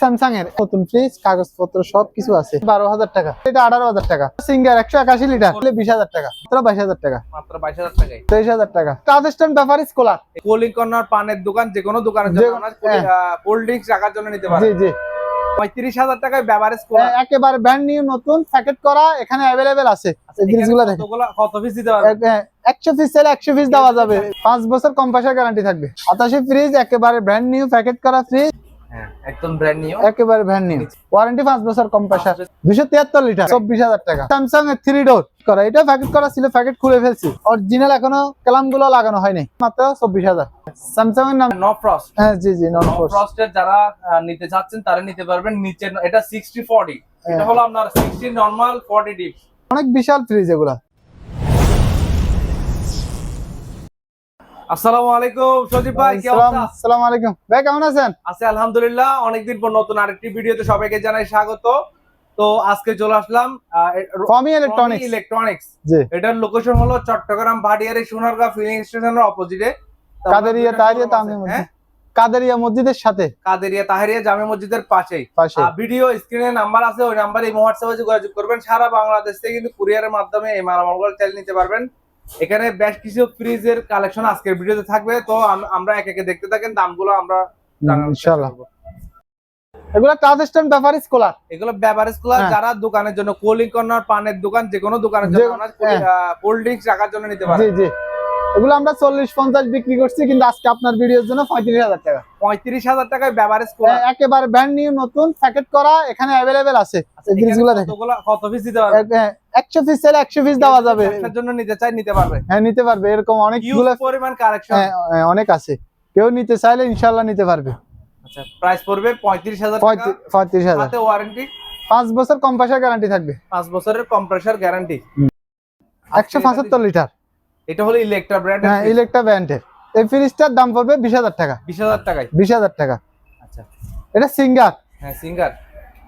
Samsung এর নতুন fridge কাগজপত্র সব কিছু আছে। বারো হাজার টাকা। এটা আঠারো হাজার টাকা। সিঙ্গার একশো একাশি লিটার বিশ হাজার টাকা। মাত্র বাইশ হাজার টাকা। মাত্র বাইশ হাজার টাকায়। তেইশ হাজার টাকা। কোলার কোলিং কর্নার পানের দোকান যে কোনো দোকানের জন্য হ্যাঁ। কোল্ড ড্রিঙ্কস রাখার জন্য নিতে জি জি। পঁয়ত্রিশ হাজার টাকায় করা একেবারে ব্র্যান্ড নিউ নতুন প্যাকেট করা এখানে অ্যাভেলেবেল আছে। এই জিনিসগুলো দেখেন। কত পিস দিতে পারবেন? হ্যাঁ, একশো পিস চাইলে একশো পিস দেওয়া যাবে। পাঁচ বছর কম্পাসার গ্যারান্টি থাকবে। আতাশি ফ্রিজ একেবারে ব্র্যান্ড নিউ প্যাকেট করা ফ্রিজ হ্যাঁ একদম ব্র্যান্ড নিউ একেবারে ব্র্যান্ড নিউ ওয়ারেন্টি বছর লিটার চব্বিশ হাজার টাকা। স্যামসাং এর থ্রি ডোর করা এটা প্যাকেট করা ছিল প্যাকেট খুলে ফেলছি। অরিজিনাল এখনও লাগানো হয়নি। মাত্র স্যামসাং এর নাম নো ফ্রস্ট হ্যাঁ জি জি যারা নিতে চাচ্ছেন তারা নিতে পারবেন। নিচে এটা সিক্সটি ফর্টি হ্যাঁ। এটা হলো আপনার নর্মাল ডিপ অনেক বিশাল ফ্রিজ এগুলা। আসসালামু আলাইকুম সজীব ভাই কি অবস্থা? আসসালামু আলাইকুম। ভাই কেমন আছেন? আছে আলহামদুলিল্লাহ অনেকদিন পর নতুন আরেকটি ভিডিওতে সবাইকে জানাই স্বাগত। তো আজকে চলে আসলাম ফমি ইলেকট্রনিক্স ইলেকট্রনিক্স এটার লোকেশন হলো চট্টগ্রাম ভাটিয়ারি সোনারগাঁ ফিলিং স্টেশনের অপোজিটে কাদেরিয়া তাহিরিয়া তামি কাদেরিয়া মসজিদের সাথে? কাদেরিয়া তাহেরিয়া জামে মসজিদের পাশেই। ভিডিও স্ক্রিনে নাম্বার আছে ওই নাম্বারে এই হোয়াটসঅ্যাপে যোগাযোগ করবেন। সারা বাংলাদেশ থেকে কিন্তু কুরিয়ারের মাধ্যমে এই মালামালগুলো নিতে পারবেন। এখানে বেশ কিছু ফ্রিজের কালেকশন আজকের ভিডিওতে থাকবে। তো আমরা এক একে দেখতে থাকেন দামগুলো আমরা ইনশাআল্লাহ। এগুলা ট্রাভেস্টার্ন ব্যাপারিস কোলার এগুলো বেভারেজ হ্যাঁ। যারা দোকানের জন্য কোলিং কর্নার পানের দোকান যে কোনো দোকানের জন্য হ্যাঁ। কোল্ড ড্রিঙ্কস রাখার জন্য নিতে জি পারেন। জি এগুলো আমরা চল্লিশ পঞ্চাশ বিক্রি করছি কিন্তু আজকে আপনার ভিডিওর জন্য পঁয়ত্রিশ হাজার টাকা। পঁয়ত্রিশ হাজার টাকায় বেভারেজ করা একেবারে ব্র্যান্ড নিউ নতুন প্যাকেট করা এখানে অ্যাভেলেবেল আছে। জিনিসগুলো কত পিস দিতে পারবেন? এক- হ্যাঁ, একশো পিস চাইলে একশো পিস দেওয়া যাবে। ব্যবসার জন্য নিতে চাই নিতে পারবে। হ্যাঁ নিতে পারবে। এরকম অনেকগুলো পরিমাণ কালেকশন হ্যাঁ, হ্যাঁ, অনেক আছে। কেউ নিতে চাইলে ইনশাল্লাহ নিতে পারবে। আচ্ছা প্রাইস পড়বে পঁয়ত্রিশ হাজার পঁয়ত্রিশ পঁয়ত্রিশ ওয়ারেন্টি পাঁচ বছর কম্পাসার গ্যারান্টি থাকবে। পাঁচ বছরের কম্প্রেসার গ্যারান্টি একশো পঁচাত্তর লিটার এটা হলো ইলেকট্রা ব্র্যান্ড হ্যাঁ ইলেকট্রা ব্র্যান্ডের এই ফ্রিজটার দাম পড়বে বিশ হাজার টাকা। বিশ হাজার টাকায়। বিশ হাজার টাকা। আচ্ছা। এটা সিঙ্গার হ্যাঁ সিঙ্গার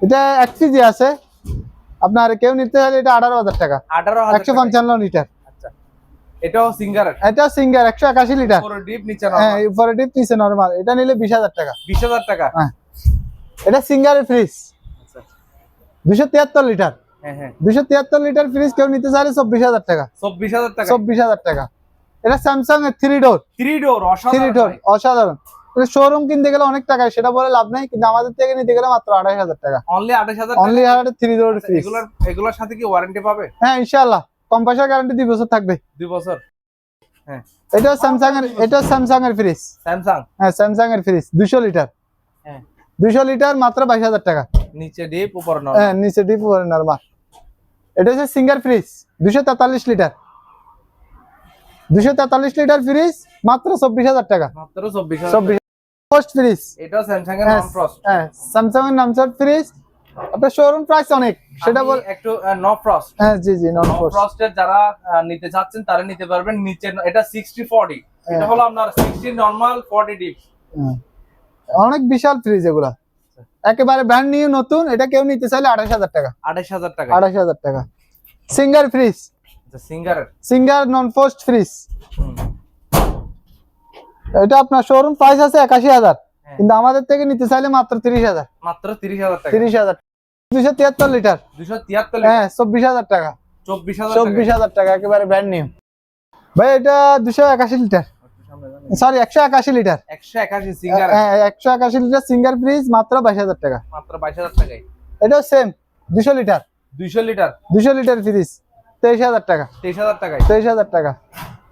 এটা এক কেজি আছে। আপনার কেউ নিতে চাইলে এটা আঠারো হাজার টাকা। আঠারো একশো পঞ্চান্ন লিটার। আচ্ছা। এটাও সিঙ্গার? এটা সিঙ্গার একশো একাশি লিটার। পুরো ডিপ নিচে হ্যাঁ উপরে ডিপ নিচে নর্মাল এটা নিলে বিশ হাজার টাকা। বিশ হাজার টাকা? হ্যাঁ। এটা সিঙ্গারের ফ্রিজ। আচ্ছা। দুশো তিয়াত্তর লিটার। হ্যাঁ হ্যাঁ। দুশো তিয়াত্তর লিটার ফ্রিজ কেউ নিতে চাইলে চব্বিশ হাজার টাকা। চব্বিশ হাজার টাকা? চব্বিশ হাজার টাকা। এটা স্যামসাং এর three door three door three door অসাধারণ অসাধারণ। মানে শোরুম কিনতে গেলে অনেক টাকা সেটা বলে লাভ নাই কিন্তু আমাদের থেকে নিতে গেলে মাত্র আড়াই হাজার টাকা। অনলি আড়াই হাজার আচ্ছা, এগুলোর সাথে কি ওয়ারেন্টি পাবে? হ্যাঁ ইনশাল্লাহ কম পয়সা গ্যারান্টি দুই বছর থাকবে। দুই বছর? হ্যাঁ। এটা স্যামসাং এর এটা স্যামসাং এর ফ্রিজ স্যামসাং হ্যাঁ স্যামসাং এর ফ্রিজ লিটার হ্যাঁ। লিটার মাত্র 22000 টাকা। নিচে ডিপ উপর হ্যাঁ নিচে ডিপ উপর এটা হচ্ছে Singer fridge 243 litre 243 litre fridge মাত্র 24000 টাকা। মাত্র 24000 ফার্স্ট ফ্রিজ এটা স্যামসাং এর নন ফ্রস্ট হ্যাঁ স্যামসাং এর নাম ফ্রিজ আপনার শোরুম প্রাইস অনেক সেটা বল একটু নো ফ্রস্ট হ্যাঁ জি জি নো ফ্রস্ট এর যারা নিতে চাচ্ছেন তারা নিতে পারবেন নিচে এটা 60 40 হ্যাঁ। এটা হলো আপনার 60 নরমাল 40 ডিপ অনেক বিশাল ফ্রিজ এগুলা। একেবারে ব্র্যান্ড নিউ নতুন এটা কেউ নিতে চাইলে 28000 টাকা। 28000 টাকা 28000 টাকা। Singer fridge Singer Singer non frost fridge এটা আপনার শোরুম প্রাইস আছে একাশি হাজার। হ্যাঁ। কিন্তু আমাদের থেকে নিতে চাইলে মাত্র তিরিশ হাজার। মাত্র তিরিশ হাজার টাকা। তিরিশ হাজার। দুশো তিয়াত্তর লিটার। দুশো তিয়াত্তর হ্যাঁ চব্বিশ হাজার টাকা। চব্বিশ হাজার টাকা। একেবারে ব্র্যান্ড নিউ ভাই এটা দুশো একাশি লিটার। সরি একশো একাশি লিটার। একশো একাশি সিঙ্গার। হ্যাঁ একশো একাশি লিটার সিঙ্গার ফ্রিজ মাত্র বাইশ হাজার টাকা। মাত্র বাইশ হাজার টাকায়। এটাও সেম দুশো লিটার। দুইশো লিটার। দুশো লিটার ফ্রিজ তেইশ হাজার টাকা। তেইশ হাজার টাকায়। তেইশ হাজার টাকা।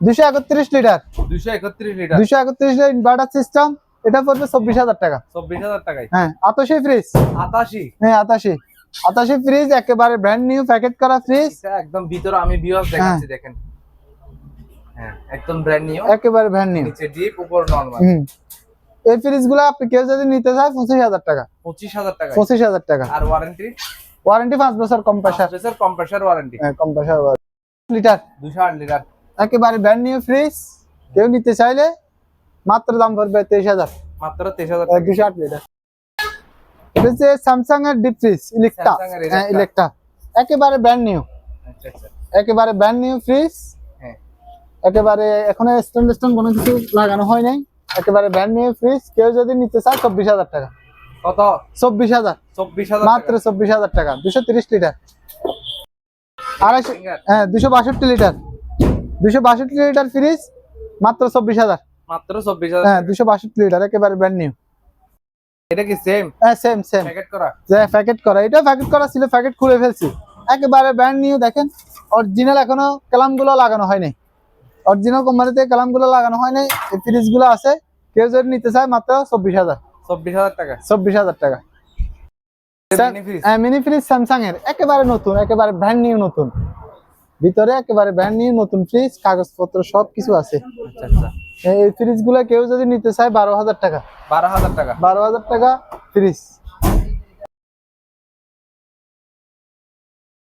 দুশো একত্রিশ লিটার। দুইশো একত্রিশ লিটার। দুশো একত্রিশ লিটার ইনভার্টার সিস্টেম এটা পড়বে চব্বিশ হাজার টাকা। চব্বিশ হাজার টাকায়? হ্যাঁ আতাশি ফ্রিজ আটাশি হ্যাঁ আতাশি। আতাশি ফ্রিজ একেবারে ব্র্যান্ড নিউ প্যাকেট করা ফ্রিজ একদম ভিতরে আমি ভিউয়ার্স দেখাচ্ছি দেখেন। হ্যাঁ একদম ব্র্যান্ড নিউ একেবারে ব্র্যান্ড নিউ নিচে ডিপ উপর নরমাল হুম। এই ফ্রিজগুলো আপনি কেউ যদি নিতে চায় পঁচিশ হাজার টাকা। পঁচিশ হাজার টাকা পঁচিশ হাজার টাকা। আর ওয়ারেন্টি ওয়ারেন্টি পাঁচ বছর কম্প্রেসার কম্প্রেসার ওয়ারেন্টি হ্যাঁ কম্প্রেসার লিটার। দুশো আট লিটার। একেবারে ব্র্যান্ড নিউ ফ্রিজ কেউ নিতে চাইলে মাত্র দাম পড়বে তেইশ হাজার। মাত্র তেইশ হাজার দুশো আট লিটার। এটা হচ্ছে স্যামসাং এর ডিপ ফ্রিজ ইলেকট্রা হ্যাঁ ইলেকট্রা একেবারে ব্র্যান্ড নিউ আচ্ছা আচ্ছা। একেবারে ব্র্যান্ড নিউ ফ্রিজ হ্যাঁ। একেবারে এখনও কোনো কিছু লাগানো হয় নাই। একেবারে ব্র্যান্ড নিউ ফ্রিজ কেউ যদি নিতে চায় চব্বিশ হাজার টাকা। কত? চব্বিশ হাজার। চব্বিশ হাজার মাত্র চব্বিশ হাজার টাকা। দুশো তিরিশ লিটার। আড়াইশো হ্যাঁ দুশো বাষট্টি লিটার। দুশো বাষট্টি লিটার ফ্রিজ মাত্র চব্বিশ হাজার। মাত্র চব্বিশ হাজার। হ্যাঁ দুশো বাষট্টি লিটার একেবারে ব্র্যান্ড নিউ এটা কি সেম হ্যাঁ সেম সেম প্যাকেট করা? যে প্যাকেট করা এটা প্যাকেট করা ছিল প্যাকেট খুলে ফেলছি। একেবারে ব্র্যান্ড নিউ দেখেন। অরিজিনাল এখনও কালামগুলো লাগানো হয়নি। অরিজিনাল কোম্পানিতে কালামগুলো লাগানো হয়নি। এই ফ্রিজগুলো আছে। কেউ যদি নিতে চায় মাত্র চব্বিশ হাজার। চব্বিশ হাজার টাকা। চব্বিশ হাজার টাকা। হ্যাঁ মিনি ফ্রিজ স্যামসাং এর একেবারে নতুন একেবারে ব্র্যান্ড নিউ নতুন। ভিতরে একেবারে ব্র্যান্ড নিউ নতুন ফ্রিজ কাগজপত্র সব কিছু আছে। আচ্ছা আচ্ছা। এই ফ্রিজগুলা কেউ যদি নিতে চায় বারো হাজার টাকা। বারো হাজার টাকা। বারো হাজার টাকা ফ্রিজ